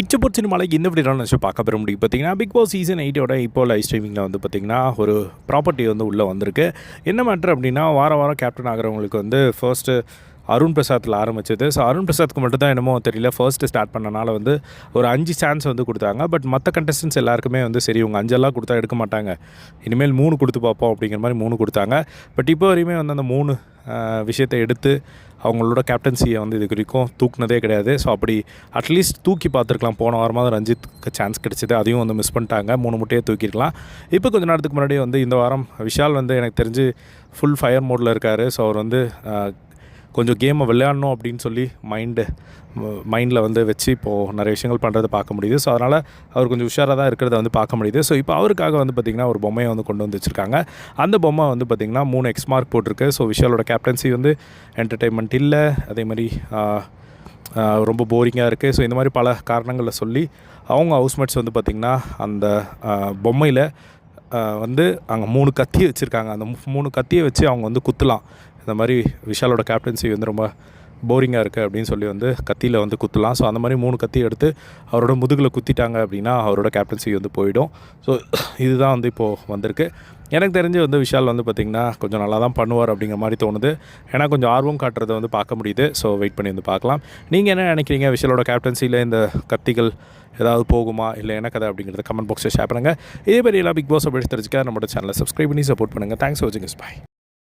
இச்சப்பூர் சினிமாவில் இந்த வீடியோ நினச்சி பார்க்க பெற முடியும். பார்த்தீங்கன்னா பிக் பாஸ் சீசன் எயிட்டோட இப்போ லைவ் ஸ்ட்ரீமிங்கில் வந்து பார்த்திங்கன்னா ஒரு ப்ராப்பர்ட்டி வந்து உள்ளே வந்திருக்கு. என்ன மேட்ரு அப்படின்னா வாரம் வாரம் கேப்டன் ஆகிறவங்களுக்கு வந்து ஃபர்ஸ்ட்டு அருண் பிரசாத்தில் ஆரம்பிச்சது. ஸோ அருண் பிரசாத்க்கு மட்டும் தான் என்னமோ தெரியல. ஃபர்ஸ்ட்டு ஸ்டார்ட் பண்ணனால வந்து ஒரு அஞ்சு சான்ஸ் வந்து கொடுத்தாங்க. பட் மற்ற கண்டஸ்டன்ஸ் எல்லாருக்குமே வந்து சரி இவங்க அஞ்செல்லாம் கொடுத்தா எடுக்க மாட்டாங்க. இனிமேல் மூணு கொடுத்து பார்ப்போம் அப்படிங்கிற மாதிரி மூணு கொடுத்தாங்க. பட் இப்போ வரையுமே வந்து அந்த மூணு விஷயத்தை எடுத்து அவங்களோட கேப்டன்சியை வந்து இது வரைக்கும் தூக்குனதே கிடையாது. ஸோ அப்படி அட்லீஸ்ட் தூக்கி பார்த்துருக்கலாம். போன வாரமாக ரஞ்சித்துக்கு சான்ஸ் கிடச்சிது. அதையும் வந்து மிஸ் பண்ணிட்டாங்க. மூணு முட்டையே தூக்கிருக்கலாம் இப்போ கொஞ்ச நேரத்துக்கு முன்னாடி வந்து இந்த வாரம் விஷால் வந்து எனக்கு தெரிஞ்சு ஃபுல் ஃபயர் மோடில் இருக்கார். ஸோ அவர் வந்து கொஞ்சம் கேமை விளையாடணும் அப்படின்னு சொல்லி மைண்டு மைண்டில் வந்து வச்சு இப்போது நிறைய விஷயங்கள் பண்ணுறதை பார்க்க முடியுது. ஸோ அதனால் அவர் கொஞ்சம் உஷாராக தான் இருக்கிறத வந்து பார்க்க முடியுது. ஸோ இப்போ அவருக்காக வந்து பார்த்திங்கன்னா ஒரு பொம்மையை வந்து கொண்டு வந்து வச்சுருக்காங்க. அந்த பொம்மை வந்து பார்த்திங்கன்னா மூணு எக்ஸ் மார்க் போட்டிருக்கு. ஸோ விஷாலோட கேப்டன்சி வந்து என்டர்டெயின்மெண்ட் இல்லை. அதே மாதிரி ரொம்ப போரிங்காக இருக்குது ஸோ இந்த மாதிரி பல காரணங்களை சொல்லி அவங்க ஹவுஸ்மேட்ஸ் வந்து பார்த்திங்கன்னா அந்த பொம்மையில் வந்து அங்கே மூணு கத்தி வச்சுருக்காங்க. அந்த மூணு கத்தியை வச்சு அவங்க வந்து குத்தலாம். இந்த மாதிரி விஷாலோட கேப்டன்சி வந்து ரொம்ப போரிங்காக இருக்குது அப்படின்னு சொல்லி வந்து கத்தியில் வந்து குத்தலாம். ஸோ அந்த மாதிரி மூணு கத்தி எடுத்து அவரோட முதுகில் குத்திட்டாங்க அப்படின்னா அவரோட கேப்டன்சி வந்து போயிடும். ஸோ இதுதான் வந்து இப்போது வந்திருக்கு. எனக்கு தெரிஞ்சு வந்து விஷால் வந்து பார்த்திங்கன்னா கொஞ்சம் நல்லா தான் பண்ணுவார் அப்படிங்கிற மாதிரி தோணுது. ஏன்னா கொஞ்சம் ஆர்வம் காட்டுறதை வந்து பார்க்க முடியுது. ஸோ வெயிட் பண்ணி வந்து பார்க்கலாம். நீங்கள் என்ன நினைக்கிறீங்க? விஷாலோட கேப்டன்சியில் இந்த கத்திகள் ஏதாவது போகுமா? இல்லை என்ன கதை அப்படிங்கிறத கமெண்ட் பாக்ஸில் ஷேர் பண்ணுங்கள் இதே மாதிரி எல்லாம் பிக் பாஸ் அப்படி தெரிஞ்சுக்க நம்மளோட சேனலை சப்ஸ்கிரைப் பண்ணி சப்போர்ட் பண்ணுங்கள் தேங்க்ஸ் ஃபார் வாட்சிங் பாய்